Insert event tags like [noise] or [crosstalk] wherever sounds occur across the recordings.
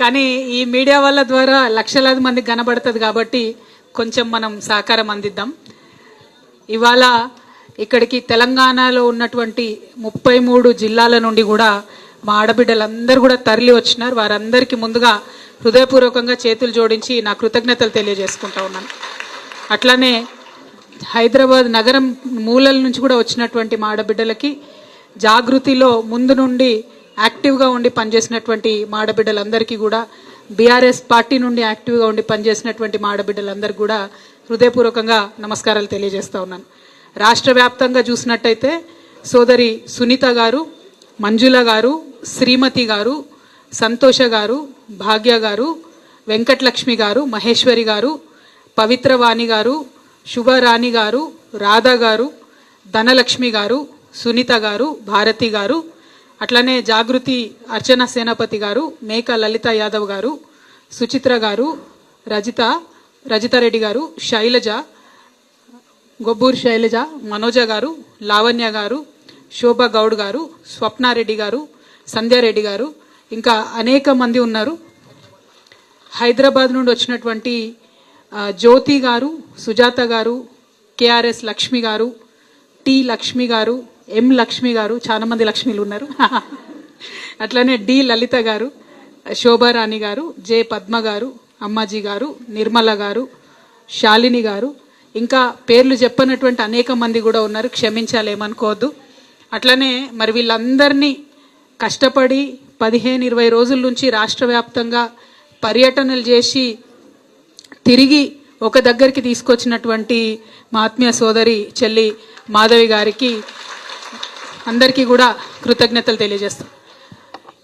కానీ ఈ మీడియా వాళ్ళ ద్వారా లక్షలాది మందికి కనబడుతుంది కాబట్టి కొంచెం మనం సహకారం అందిద్దాం. ఇవాళ ఇక్కడికి తెలంగాణలో ఉన్నటువంటి ముప్పై మూడు జిల్లాల నుండి కూడా మా ఆడబిడ్డలందరూ కూడా తరలి వచ్చినారు. వారందరికీ ముందుగా హృదయపూర్వకంగా చేతులు జోడించి నా కృతజ్ఞతలు తెలియజేసుకుంటా ఉన్నాను. అట్లానే హైదరాబాద్ నగరం మూలల నుంచి కూడా వచ్చినటువంటి మా ఆడబిడ్డలకి జాగృతిలో ముందు నుండి యాక్టివ్గా ఉండి పనిచేసినటువంటి మాడబిడ్డలందరికీ కూడా బీఆర్ఎస్ పార్టీ నుండి యాక్టివ్గా ఉండి పనిచేసినటువంటి మాడబిడ్డలందరికీ కూడా హృదయపూర్వకంగా నమస్కారాలు తెలియజేస్తా ఉన్నాను. రాష్ట్ర వ్యాప్తంగా చూసినట్టయితే సోదరి సునీత గారు మంజుల గారు శ్రీమతి గారు సంతోష గారు భాగ్య గారు వెంకటలక్ష్మి గారు మహేశ్వరి గారు పవిత్రవాణి గారు శుభరాణి గారు రాధా గారు ధనలక్ష్మి గారు సునీత గారు భారతి గారు అట్లనే జాగృతి అర్చన సేనాపతి గారు మేక లలిత యాదవ్ గారు సుచిత్ర గారు రజిత రజితారెడ్డి గారు శైలజ గొబ్బూరు శైలజ మనోజ గారు లావణ్య గారు శోభ గౌడ్ గారు స్వప్నారెడ్డి గారు సంధ్యారెడ్డి గారు ఇంకా అనేక మంది ఉన్నారు. హైదరాబాద్ నుండి వచ్చినటువంటి జ్యోతి గారు సుజాత గారు కేఆర్ఎస్ లక్ష్మి గారు టి లక్ష్మి గారు ఎం లక్ష్మి గారు చాలా మంది లక్ష్మిలు ఉన్నారు. [laughs] అట్లనే డి లలిత గారు శోభారాణి గారు జే పద్మ గారు అమ్మాజీ గారు నిర్మల గారు శాలిని గారు. ఇంకా పేర్లు చెప్పనటువంటి అనేక మంది కూడా ఉన్నారు. క్షమించాలేమనుకోవద్దు. అట్లనే మరి వీళ్ళందరినీ కష్టపడి పదిహేను ఇరవై రోజుల నుంచి రాష్ట్ర వ్యాప్తంగా పర్యటనలు చేసి తిరిగి ఒక దగ్గరికి తీసుకొచ్చినటువంటి మా ఆత్మీయ సోదరి చెల్లి మాధవి గారికి అందరికీ కూడా కృతజ్ఞతలు తెలియజేస్తాం.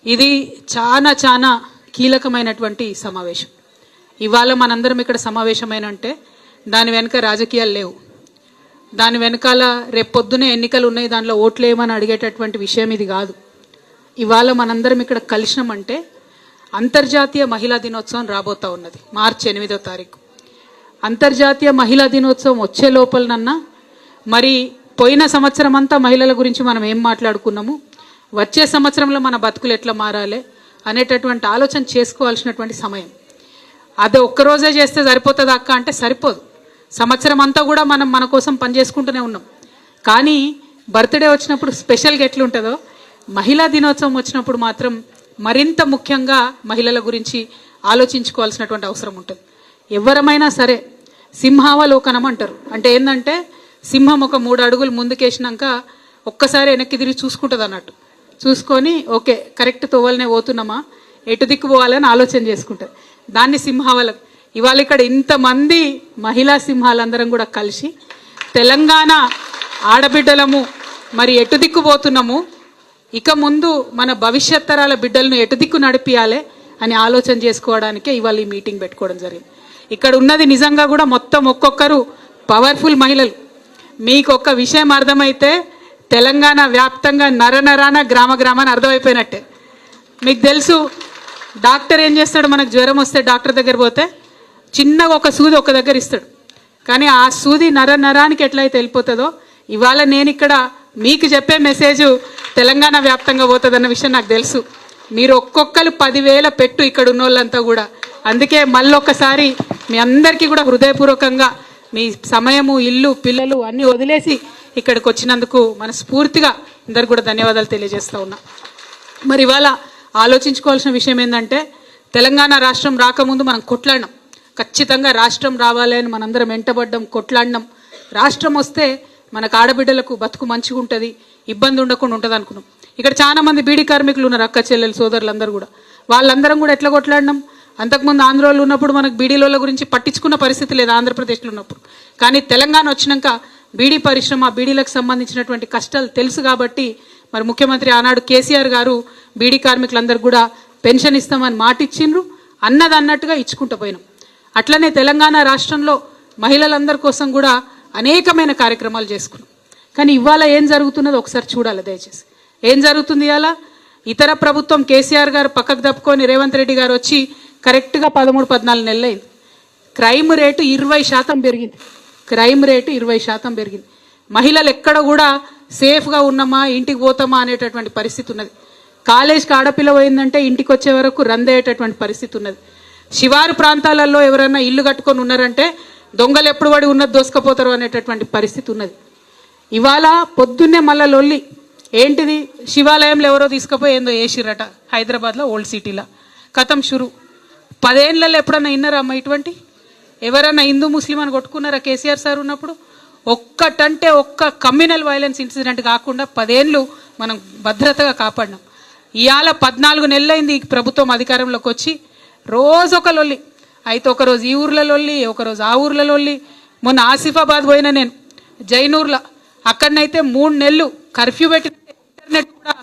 ఇది చాలా చాలా కీలకమైనటువంటి సమావేశం. ఇవాళ మనందరం ఇక్కడ సమావేశమైనంటే దాని వెనుక రాజకీయాలు లేవు. దాని వెనకాల రేపు ఎన్నికలు ఉన్నాయి దానిలో ఓట్లు ఏమని అడిగేటటువంటి విషయం ఇది కాదు. ఇవాళ మనందరం ఇక్కడ కలిసినామంటే అంతర్జాతీయ మహిళా దినోత్సవం రాబోతా ఉన్నది మార్చి ఎనిమిదో తారీఖు. అంతర్జాతీయ మహిళా దినోత్సవం వచ్చే లోపలనన్నా మరి పోయిన సంవత్సరం అంతా మహిళల గురించి మనం ఏం మాట్లాడుకున్నాము? వచ్చే సంవత్సరంలో మన బతుకులు ఎట్లా మారాలి అనేటటువంటి ఆలోచన చేసుకోవాల్సినటువంటి సమయం. అది ఒక్కరోజే చేస్తే సరిపోతుంది అక్క అంటే సరిపోదు. సంవత్సరం అంతా కూడా మనం మన కోసం పనిచేసుకుంటూనే ఉన్నాం. కానీ బర్త్డే వచ్చినప్పుడు స్పెషల్గా ఎట్లుంటుందో మహిళా దినోత్సవం వచ్చినప్పుడు మాత్రం మరింత ముఖ్యంగా మహిళల గురించి ఆలోచించుకోవాల్సినటువంటి అవసరం ఉంటుంది. ఎవరమైనా సరే సింహావలోకనం అంటారు. అంటే ఏంటంటే సింహం ఒక మూడు అడుగులు ముందుకేసినాక ఒక్కసారి వెనక్కి తిరిగి చూసుకుంటుంది అన్నట్టు. చూసుకొని ఓకే కరెక్ట్ తోవలనే పోతున్నామా? ఎటు దిక్కు పోవాలని ఆలోచన చేసుకుంటుంది. దాన్ని సింహావలం ఇవాళ ఇక్కడ ఇంతమంది మహిళా సింహాలందరం కూడా కలిసి తెలంగాణ ఆడబిడ్డలము మరి ఎటు దిక్కు పోతున్నాము? ఇక ముందు మన భవిష్యత్ తరాల బిడ్డలను ఎటు దిక్కు నడిపియాలి అని ఆలోచన చేసుకోవడానికే ఇవాళ ఈ మీటింగ్ పెట్టుకోవడం జరిగింది. ఇక్కడ ఉన్నది నిజంగా కూడా మొత్తం ఒక్కొక్కరు పవర్ఫుల్ మహిళలు. మీకు ఒక్క విషయం అర్థమైతే తెలంగాణ వ్యాప్తంగా నర నరాన గ్రామ గ్రామాన అర్థమైపోయినట్టే. మీకు తెలుసు డాక్టర్ ఏం చేస్తాడు? మనకు జ్వరం వస్తే డాక్టర్ దగ్గర పోతే చిన్నగా ఒక సూది ఒక దగ్గర ఇస్తాడు. కానీ ఆ సూది నర నరానికి ఎట్లయితే వెళ్ళిపోతుందో ఇవాళ నేను ఇక్కడ మీకు చెప్పే మెసేజ్ తెలంగాణ వ్యాప్తంగా పోతుందన్న విషయం నాకు తెలుసు. మీరు ఒక్కొక్కరు పదివేల పెట్టు ఇక్కడ ఉన్నోళ్ళంతా కూడా. అందుకే మళ్ళొక్కసారి మీ అందరికీ కూడా హృదయపూర్వకంగా మీ సమయము ఇల్లు పిల్లలు అన్నీ వదిలేసి ఇక్కడికి వచ్చినందుకు మనస్ఫూర్తిగా అందరు కూడా ధన్యవాదాలు తెలియజేస్తూ ఉన్నా. మరి ఇవాళ ఆలోచించుకోవాల్సిన విషయం ఏంటంటే తెలంగాణ రాష్ట్రం రాకముందు మనం కొట్లాడినాం. ఖచ్చితంగా రాష్ట్రం రావాలి అని మనందరం వెంటబడ్డం కొట్లాడినాం. రాష్ట్రం వస్తే మనకు ఆడబిడ్డలకు బతుకు మంచిగా ఉంటుంది ఇబ్బంది ఉండకుండా ఉంటుంది అనుకున్నాం. ఇక్కడ చాలా మంది బీడీ కార్మికులు ఉన్నారు అక్క చెల్లెలు సోదరులందరూ కూడా. వాళ్ళందరం కూడా ఎట్లా కొట్లాడినాం? అంతకుముందు ఆంధ్రాలో ఉన్నప్పుడు మనకు బీడీల గురించి పట్టించుకున్న పరిస్థితి లేదు ఆంధ్రప్రదేశ్లో ఉన్నప్పుడు. కానీ తెలంగాణ వచ్చినాక బీడీ పరిశ్రమ బీడీలకు సంబంధించినటువంటి కష్టాలు తెలుసు కాబట్టి మరి ముఖ్యమంత్రి ఆనాడు కేసీఆర్ గారు బీడీ కార్మికులందరూ కూడా పెన్షన్ ఇస్తామని మాట ఇచ్చిండ్రు అన్నది అన్నట్టుగా ఇచ్చుకుంటూ పోయినాం. అట్లనే తెలంగాణ రాష్ట్రంలో మహిళలందరి కోసం కూడా అనేకమైన కార్యక్రమాలు చేసుకున్నాం. కానీ ఇవాళ ఏం జరుగుతున్నదో ఒకసారి చూడాలి దయచేసి. ఏం జరుగుతుంది ఇవాళ? ఇతర ప్రభుత్వం కేసీఆర్ గారు పక్కకు తప్పుకొని రేవంత్ రెడ్డి గారు వచ్చి కరెక్ట్గా పదమూడు పద్నాలుగు నెలలు అయింది క్రైమ్ రేటు ఇరవై శాతం పెరిగింది. క్రైమ్ రేటు ఇరవై శాతం పెరిగింది. మహిళలు ఎక్కడ కూడా సేఫ్గా ఉన్నామా ఇంటికి పోతామా అనేటటువంటి పరిస్థితి ఉన్నది. కాలేజ్కి ఆడపిల్ల పోయిందంటే ఇంటికి వచ్చే వరకు రందేటటువంటి పరిస్థితి ఉన్నది. శివారు ప్రాంతాలలో ఎవరైనా ఇల్లు కట్టుకొని ఉన్నారంటే దొంగలు ఎప్పుడు పడి ఉన్నది దోసుకపోతారు అనేటటువంటి పరిస్థితి ఉన్నది. ఇవాళ పొద్దున్నే మళ్ళా లొల్లి ఏంటిది? శివాలయంలో ఎవరో తీసుకుపోయి ఏందో వేసిరట హైదరాబాద్లో ఓల్డ్ సిటీలో. కథం షురు. పదేళ్ళలో ఎప్పుడన్నా విన్నారా అమ్మ ఇటువంటి? ఎవరైనా హిందూ ముస్లిం అని కొట్టుకున్నారా కేసీఆర్ సార్ ఉన్నప్పుడు? ఒక్కటంటే ఒక్క కమ్యూనల్ వైలెన్స్ ఇన్సిడెంట్ కాకుండా పదేళ్ళు మనం భద్రతగా కాపాడినాం. ఇవాళ పద్నాలుగు నెలలైంది ఈ ప్రభుత్వం అధికారంలోకి వచ్చి. రోజు ఒక లొల్లి. అయితే ఒకరోజు ఈ ఊర్లలోల్లి ఒకరోజు ఆ ఊర్లలోల్లి మొన్న ఆసిఫాబాద్ పోయిన నేను. జైనూర్లో. అక్కడనైతే మూడు నెలలు కర్ఫ్యూ పెట్టిన ఇంటర్నెట్ కూడా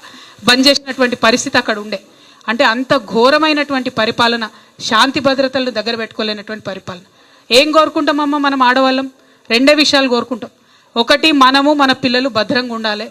బంద్ చేసినటువంటి పరిస్థితి అక్కడ ఉండే. అంటే అంత ఘోరమైనటువంటి పరిపాలన శాంతి భద్రతలను దగ్గర పెట్టుకోలేనటువంటి పరిపాలన. ఏం కోరుకుంటామమ్మ మనం ఆడవాళ్ళం? రెండే విషయాలు కోరుకుంటాం. ఒకటి మనము మన పిల్లలు భద్రంగా ఉండాలి.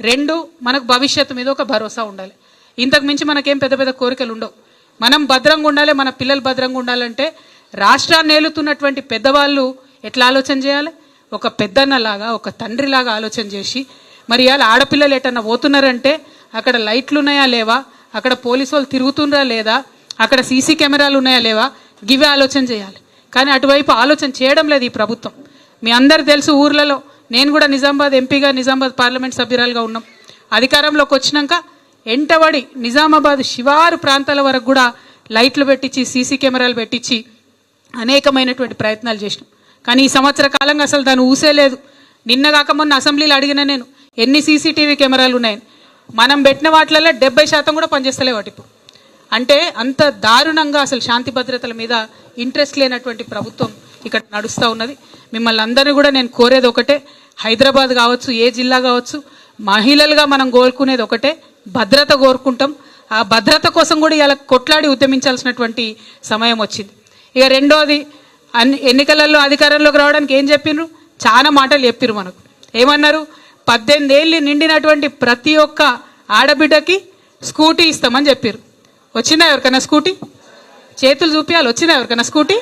రెండు మనకు భవిష్యత్తు మీద ఒక భరోసా ఉండాలి. ఇంతకు మించి మనకేం పెద్ద పెద్ద కోరికలు ఉండవు. మనం భద్రంగా ఉండాలి మన పిల్లలు భద్రంగా ఉండాలంటే రాష్ట్రాన్ని ఏలుతున్నటువంటి పెద్దవాళ్ళు ఎట్లా ఆలోచన చేయాలి? ఒక పెద్దన్నలాగా ఒక తండ్రిలాగా ఆలోచన చేసి మరి ఇవాళ ఆడపిల్లలు ఎటన్నా పోతున్నారంటే అక్కడ లైట్లు ఉన్నాయా లేవా? అక్కడ పోలీసు వాళ్ళు తిరుగుతుండ్రా లేదా? అక్కడ సీసీ కెమెరాలు ఉన్నాయా లేవా? గివే ఆలోచన చేయాలి. కానీ అటువైపు ఆలోచన చేయడం లేదు ఈ ప్రభుత్వం. మీ అందరు తెలుసు ఊర్లలో. నేను కూడా నిజామాబాద్ ఎంపీగా నిజామాబాద్ పార్లమెంట్ సభ్యురాలుగా ఉన్నాం. అధికారంలోకి వచ్చినాక ఎంటబడి నిజామాబాద్ శివారు ప్రాంతాల వరకు కూడా లైట్లు పెట్టించి సీసీ కెమెరాలు పెట్టించి అనేకమైనటువంటి ప్రయత్నాలు చేసినాం. కానీ ఈ సంవత్సర కాలంగా అసలు దాన్ని ఊసే లేదు నిన్న కాక మొన్న అసెంబ్లీలో అడిగిన నేను ఎన్ని సీసీటీవీ కెమెరాలు ఉన్నాయని. మనం పెట్టిన వాటిలలో డెబ్బై శాతం కూడా పనిచేస్తలే వాటి ఇప్పుడు అంటే అంత దారుణంగా అసలు శాంతి భద్రతల మీద ఇంట్రెస్ట్ లేనటువంటి ప్రభుత్వం ఇక్కడ నడుస్తూ ఉన్నది. మిమ్మల్ని అందరినీ కూడా నేను కోరేది ఒకటే హైదరాబాద్ కావచ్చు ఏ జిల్లా కావచ్చు మహిళలుగా మనం కోరుకునేది ఒకటే భద్రత కోరుకుంటాం. ఆ భద్రత కోసం కూడా ఇలా కొట్లాడి ఉద్యమించాల్సినటువంటి సమయం వచ్చింది. ఇక రెండోది అన్ని ఎన్నికలలో అధికారంలోకి రావడానికి ఏం చెప్పిండ్రు చాలా మాటలు చెప్పిర్రు మనకు. ఏమన్నారు? పద్దెనిమిది ఏళ్ళు నిండినటువంటి ప్రతి ఒక్క ఆడబిడ్డకి స్కూటీ ఇస్తామని చెప్పారు వచ్చిందా ఎవరికైనా స్కూటీ? చేతులు చూపించాలి వచ్చిందా ఎవరికైనా స్కూటీ?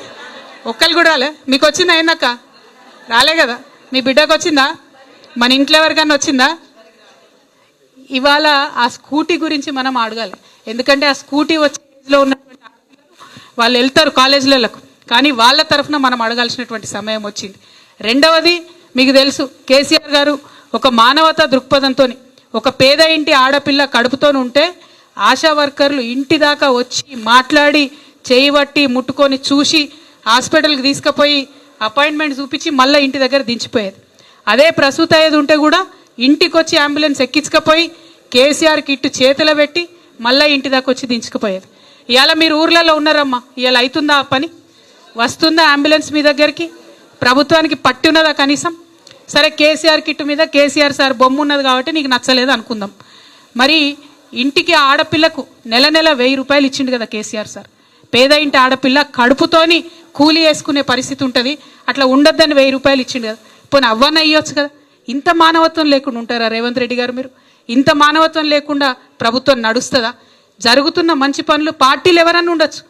ఒక్కరు కూడా రాలే. మీకు వచ్చిందా ఏందక్క? రాలే కదా. మీ బిడ్డకు వచ్చిందా? మన ఇంట్లో ఎవరికైనా వచ్చిందా? ఇవాళ ఆ స్కూటీ గురించి మనం అడగాలి. ఎందుకంటే ఆ స్కూటీ వచ్చేలో ఉన్నటువంటి వాళ్ళు వెళ్తారు కాలేజీలకు కానీ వాళ్ళ తరఫున మనం అడగాల్సినటువంటి సమయం వచ్చింది. రెండవది మీకు తెలుసు కేసీఆర్ గారు ఒక మానవతా దృక్పథంతో ఒక పేద ఇంటి ఆడపిల్ల కడుపుతోనుంటే ఆశా వర్కర్లు ఇంటి దాకా వచ్చి మాట్లాడి చేయబట్టి ముట్టుకొని చూసి హాస్పిటల్కి తీసుకుపోయి అపాయింట్మెంట్ చూపించి మళ్ళీ ఇంటి దగ్గర దించిపోయేది. అదే ప్రసూత అయ్యేది ఉంటే కూడా ఇంటికి వచ్చి అంబులెన్స్ ఎక్కించకపోయి కేసీఆర్ కిట్టు చేతిలో పెట్టి మళ్ళీ ఇంటి దాకా వచ్చి దించుకుపోయేది. ఇవాళ మీరు ఊర్లలో ఉన్నారమ్మా ఇవాళ అవుతుందా ఆ పని? వస్తుందా అంబులెన్స్ మీ దగ్గరికి? ప్రభుత్వానికి పట్టి ఉన్నదా కనీసం? సరే కేసీఆర్ కిట్ మీద కేసీఆర్ సార్ బొమ్మ ఉన్నది కాబట్టి నీకు నచ్చలేదు అనుకుందాం. మరి ఇంటికి ఆడపిల్లకు నెల నెల వెయ్యి రూపాయలు ఇచ్చిండు కదా కేసీఆర్ సార్. పేద ఇంటి ఆడపిల్ల కడుపుతోని కూలి వేసుకునే పరిస్థితి ఉంటుంది. అట్లా ఉండొద్దని వెయ్యి రూపాయలు ఇచ్చిండు కదా. పోనీ అవ్వన్న అయ్యొచ్చు కదా. ఇంత మానవత్వం లేకుండా ఉంటారా రేవంత్ రెడ్డి గారు మీరు? ఇంత మానవత్వం లేకుండా ప్రభుత్వం నడుస్తుందా? జరుగుతున్న మంచి పనులు పార్టీలు ఎవరన్నా ఉండొచ్చు?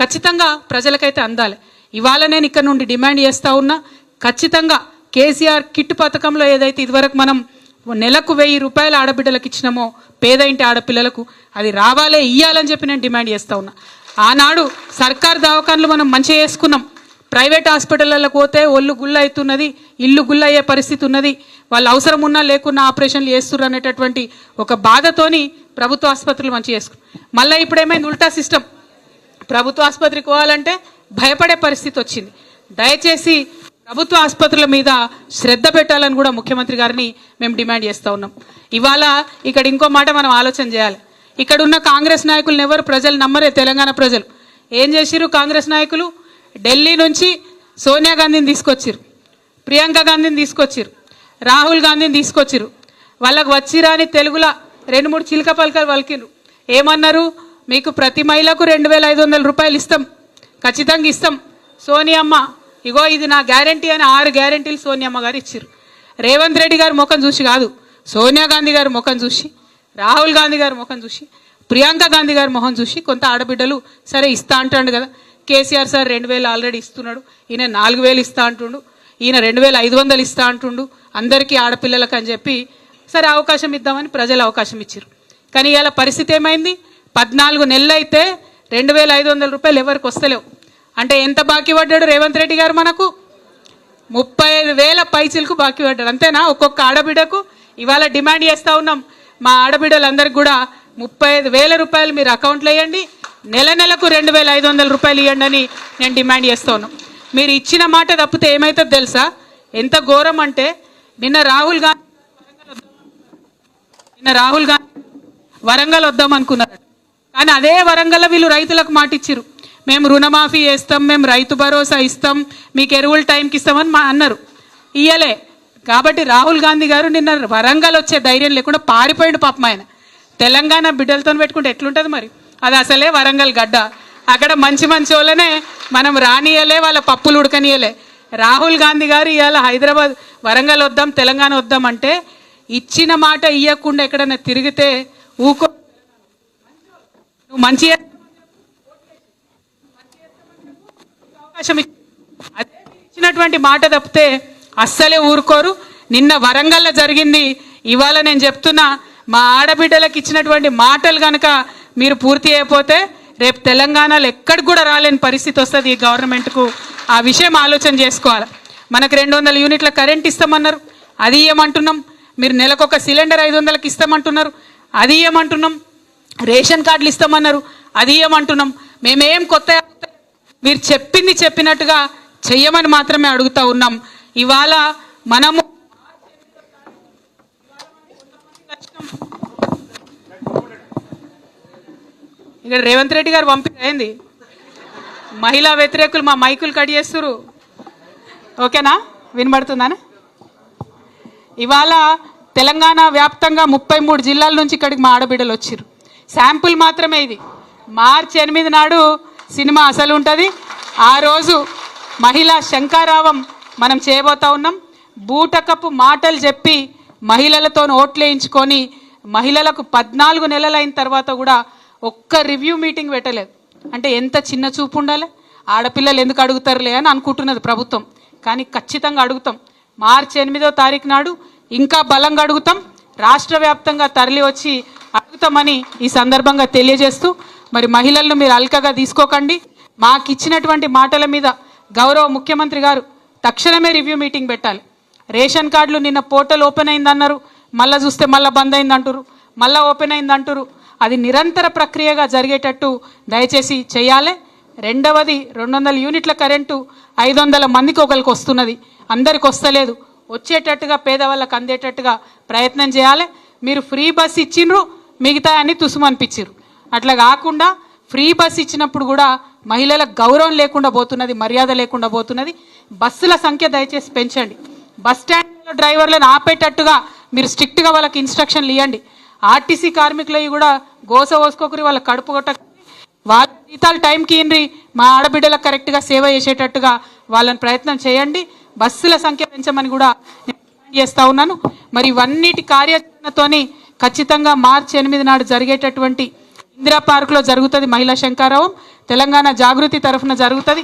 ఖచ్చితంగా ప్రజలకైతే అందాలి. ఇవాళ నేను ఇక్కడ నుండి డిమాండ్ చేస్తా ఉన్నా ఖచ్చితంగా కేసీఆర్ కిట్ పథకంలో ఏదైతే ఇదివరకు మనం నెలకు వెయ్యి రూపాయల ఆడబిడ్డలకు ఇచ్చినామో పేద ఇంటి ఆడపిల్లలకు అది రావాలే ఇయ్యాలని చెప్పి నేను డిమాండ్ చేస్తా ఉన్నా. ఆనాడు సర్కార్ దవాఖాన్లు మనం మంచిగా చేసుకున్నాం. ప్రైవేట్ హాస్పిటళ్ళకు పోతే ఒళ్ళు గుల్ల అవుతున్నది ఇల్లు గుల్ల అయ్యే పరిస్థితి ఉన్నది. వాళ్ళు అవసరం ఉన్నా లేకున్నా ఆపరేషన్లు చేస్తున్నారు అనేటటువంటి ఒక బాధతోని ప్రభుత్వ ఆసుపత్రులు మంచిగా చేసుకున్నాం. మళ్ళీ ఇప్పుడు ఏమైంది ఉల్టా సిస్టమ్. ప్రభుత్వ ఆసుపత్రికి పోవాలంటే భయపడే పరిస్థితి వచ్చింది. దయచేసి ప్రభుత్వ ఆసుపత్రుల మీద శ్రద్ధ పెట్టాలని కూడా ముఖ్యమంత్రి గారిని మేము డిమాండ్ చేస్తూ ఉన్నాం. ఇవాళ ఇక్కడ ఇంకో మాట మనం ఆలోచన చేయాలి. ఇక్కడ ఉన్న కాంగ్రెస్ నాయకులను ఎవరు ప్రజలు నమ్మరే? తెలంగాణ ప్రజలు. ఏం చేసిరు కాంగ్రెస్ నాయకులు? ఢిల్లీ నుంచి సోనియా గాంధీని తీసుకొచ్చిరు ప్రియాంక గాంధీని తీసుకొచ్చిరు రాహుల్ గాంధీని తీసుకొచ్చిరు వాళ్ళకు వచ్చిరాని తెలుగులో రెండు మూడు చిలక పలకలు పలికిరు ఏమన్నారు? మీకు ప్రతి మహిళకు రెండు వేల ఐదు వందల రూపాయలు ఇస్తాం. ఖచ్చితంగా ఇస్తాం. సోనియమ్మ ఇగో ఇది నా గ్యారంటీ అని ఆరు గ్యారంటీలు సోనియమ్మ గారు ఇచ్చారు రేవంత్ రెడ్డి గారి ముఖం చూసి కాదు సోనియా గాంధీ గారి ముఖం చూసి రాహుల్ గాంధీ గారి ముఖం చూసి ప్రియాంక గాంధీ గారి మొహం చూసి కొంత ఆడబిడ్డలు సరే ఇస్తా అంటాడు కదా. కేసీఆర్ సార్ రెండు వేలు ఆల్రెడీ ఇస్తున్నాడు ఈయన నాలుగు వేలు ఇస్తా అంటుండు ఈయన రెండు వేల ఐదు వందలు ఇస్తా అంటుండు అందరికీ ఆడపిల్లలకు అని చెప్పి సరే అవకాశం ఇద్దామని ప్రజలు అవకాశం ఇచ్చారు కానీ ఇవాళ పరిస్థితి ఏమైంది? పద్నాలుగు నెలలు అయితే రెండు వేల ఐదు వందల రూపాయలు ఎవరికి వస్తలేవు. అంటే ఎంత బాకీ పడ్డాడు రేవంత్ రెడ్డి గారు మనకు? ముప్పై ఐదు వేల పైసలకు బాకీ పడ్డాడు. అంతేనా? ఒక్కొక్క ఆడబిడ్డకు ఇవాళ డిమాండ్ చేస్తూ ఉన్నాం. మా ఆడబిడ్డలందరికీ కూడా ముప్పై ఐదు వేల రూపాయలు మీరు అకౌంట్లో వేయండి. నెల నెలకు రెండు వేల ఐదు వందల రూపాయలు ఇవ్వండి అని నేను డిమాండ్ చేస్తాను ఉన్నాం. మీరు ఇచ్చిన మాట తప్పితే ఏమవుతుందో తెలుసా? ఎంత ఘోరం అంటే నిన్న రాహుల్ గాంధీ నిన్న రాహుల్ గాంధీ వరంగల్ వద్దాం అనుకున్నారు కానీ అదే వరంగల్ వీళ్ళు రైతులకు మాట ఇచ్చిర్రు. మేము రుణమాఫీ చేస్తాం మేము రైతు భరోసా ఇస్తాం మీకు ఎరువులు టైంకి ఇస్తామని మా అన్నారు. ఇయ్యలే. కాబట్టి రాహుల్ గాంధీ గారు నిన్న వరంగల్ వచ్చే ధైర్యం లేకుండా పారిపోయాడు పాపం ఆయన. తెలంగాణ బిడ్డలతో పెట్టుకుంటే ఎట్లుంటుంది మరి? అది అసలే వరంగల్ గడ్డ. అక్కడ మంచి మంచి వాళ్ళనే మనం రానియలే వాళ్ళ పప్పులు ఉడకనియలే. రాహుల్ గాంధీ గారు ఇవాళ హైదరాబాద్ వరంగల్ వద్దాం తెలంగాణ వద్దాం అంటే ఇచ్చిన మాట ఇవ్వకుండా ఎక్కడైనా తిరిగితే ఊకో నువ్వు మంచి అవకాశం అదే ఇచ్చినటువంటి మాట తప్పితే అస్సలే ఊరుకోరు. నిన్న వరంగల్లో జరిగింది. ఇవాళ నేను చెప్తున్నా మా ఆడబిడ్డలకు ఇచ్చినటువంటి మాటలు కనుక మీరు పూర్తి అయిపోతే రేపు తెలంగాణలో ఎక్కడికి కూడా రాలేని పరిస్థితి వస్తుంది ఈ గవర్నమెంట్కు. ఆ విషయం ఆలోచన చేసుకోవాలి. మనకు రెండు వందల యూనిట్ల కరెంట్ ఇస్తామన్నారు. అది ఇవ్వమంటున్నాం మీరు నెలకొక సిలిండర్ ఐదు వందలకి ఇస్తామంటున్నారు. అది ఇవ్వమంటున్నాం రేషన్ కార్డులు ఇస్తామన్నారు. అది ఇవ్వమంటున్నాం మేమేం కొత్త మీరు చెప్పింది చెప్పినట్టుగా చెయ్యమని మాత్రమే అడుగుతా ఉన్నాం. ఇవాళ మనము ఇక్కడ రేవంత్ రెడ్డి గారు పంపింది మహిళా వ్యతిరేకులు మా మైకులు కట్ చేస్తురు ఓకేనా? వినబడుతుందానే? ఇవాళ తెలంగాణ వ్యాప్తంగా ముప్పై మూడు జిల్లాల నుంచి ఇక్కడికి మా ఆడబిడ్డలు వచ్చారు శాంపుల్ మాత్రమే ఇది. మార్చి ఎనిమిది నాడు సినిమా అసలు ఉంటుంది. ఆ రోజు మహిళా శంకారావం మనం చేయబోతా ఉన్నాం. బూటకపు మాటలు చెప్పి మహిళలతో ఓట్లు వేయించుకొని మహిళలకు పద్నాలుగు నెలలైన తర్వాత కూడా ఒక్క రివ్యూ మీటింగ్ పెట్టలేదు. అంటే ఎంత చిన్న చూపు ఉండాలి? ఆడపిల్లలు ఎందుకు అడుగుతారులే అని అనుకుంటున్నది ప్రభుత్వం. కానీ ఖచ్చితంగా అడుగుతాం. మార్చి ఎనిమిదో తారీఖు నాడు ఇంకా బలంగా అడుగుతాం. రాష్ట్ర వ్యాప్తంగా తరలి వచ్చి అడుగుతామని ఈ సందర్భంగా తెలియజేస్తూ మరి మహిళలను మీరు అల్కగా తీసుకోకండి. మాకు ఇచ్చినటువంటి మాటల మీద గౌరవ ముఖ్యమంత్రి గారు తక్షణమే రివ్యూ మీటింగ్ పెట్టాలి. రేషన్ కార్డులు నిన్న పోర్టల్ ఓపెన్ అయిందన్నారు. మళ్ళీ చూస్తే మళ్ళీ బంద్ అయింది మళ్ళీ ఓపెన్ అయింది అది నిరంతర ప్రక్రియగా జరిగేటట్టు దయచేసి చేయాలి. రెండవది రెండు వందల యూనిట్ల కరెంటు ఐదు వందల మందికి ఒకరికి వస్తున్నది. అందరికి వస్తలేదు. వచ్చేటట్టుగా పేదవాళ్ళకి అందేటట్టుగా ప్రయత్నం చేయాలి. మీరు ఫ్రీ బస్ ఇచ్చిండ్రు మిగతా అని తుసుమనిపించారు అట్లా కాకుండా ఫ్రీ బస్ ఇచ్చినప్పుడు కూడా మహిళలకు గౌరవం లేకుండా పోతున్నది మర్యాద లేకుండా పోతున్నది. బస్సుల సంఖ్య దయచేసి పెంచండి. బస్ స్టాండ్లో డ్రైవర్లను ఆపేటట్టుగా మీరు స్ట్రిక్ట్గా వాళ్ళకి ఇన్స్ట్రక్షన్లు ఇవ్వండి ఆర్టీసీ కార్మికులవి కూడా గోస పోసుకోకరి వాళ్ళ కడుపు కొట్ట వాళ్ళ జీతాలు టైంకి ఇన్రి మా ఆడబిడ్డలకు కరెక్ట్గా సేవ చేసేటట్టుగా వాళ్ళని ప్రయత్నం చేయండి. బస్సుల సంఖ్య పెంచమని కూడా నేను ఉన్నాను. మరి ఇవన్నిటి కార్యాచరణతోని ఖచ్చితంగా మార్చి ఎనిమిది నాడు జరిగేటటువంటి ఇందిరా పార్కులో జరుగుతుంది మహిళా శంకారావం. తెలంగాణ జాగృతి తరఫున జరుగుతుంది.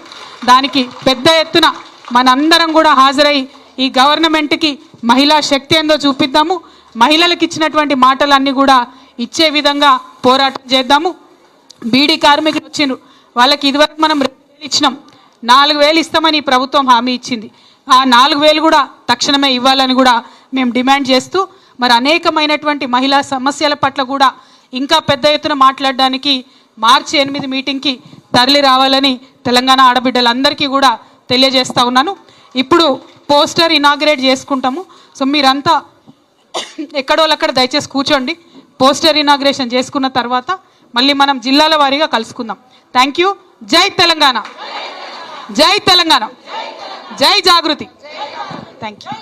దానికి పెద్ద ఎత్తున మనందరం కూడా హాజరై ఈ గవర్నమెంట్కి మహిళా శక్తి ఏందో చూపిద్దాము. మహిళలకు ఇచ్చినటువంటి మాటలన్నీ కూడా ఇచ్చే విధంగా పోరాటం చేద్దాము. బీడీ కార్మికులు వచ్చిండ్రు. వాళ్ళకి ఇదివరకు మనం రెండు ఇచ్చినాం. నాలుగు వేలు ఇస్తామని ప్రభుత్వం హామీ ఇచ్చింది. ఆ నాలుగు వేలు కూడా తక్షణమే ఇవ్వాలని కూడా మేము డిమాండ్ చేస్తూ మరి అనేకమైనటువంటి మహిళా సమస్యల పట్ల కూడా ఇంకా పెద్ద ఎత్తున మాట్లాడడానికి మార్చి ఎనిమిది మీటింగ్కి తరలి రావాలని తెలంగాణ ఆడబిడ్డలందరికీ కూడా తెలియజేస్తూ ఉన్నాను. ఇప్పుడు పోస్టర్ ఇనాగ్రేట్ చేసుకుంటాము. సో మీరంతా ఎక్కడోళ్ళక్కడ దయచేసి కూర్చోండి. పోస్టర్ ఇనాగ్రేషన్ చేసుకున్న తర్వాత మళ్ళీ మనం జిల్లాల వారీగా కలుసుకుందాం. థ్యాంక్ యూ జై తెలంగాణ. జై తెలంగాణ. జై జాగృతి. Thank you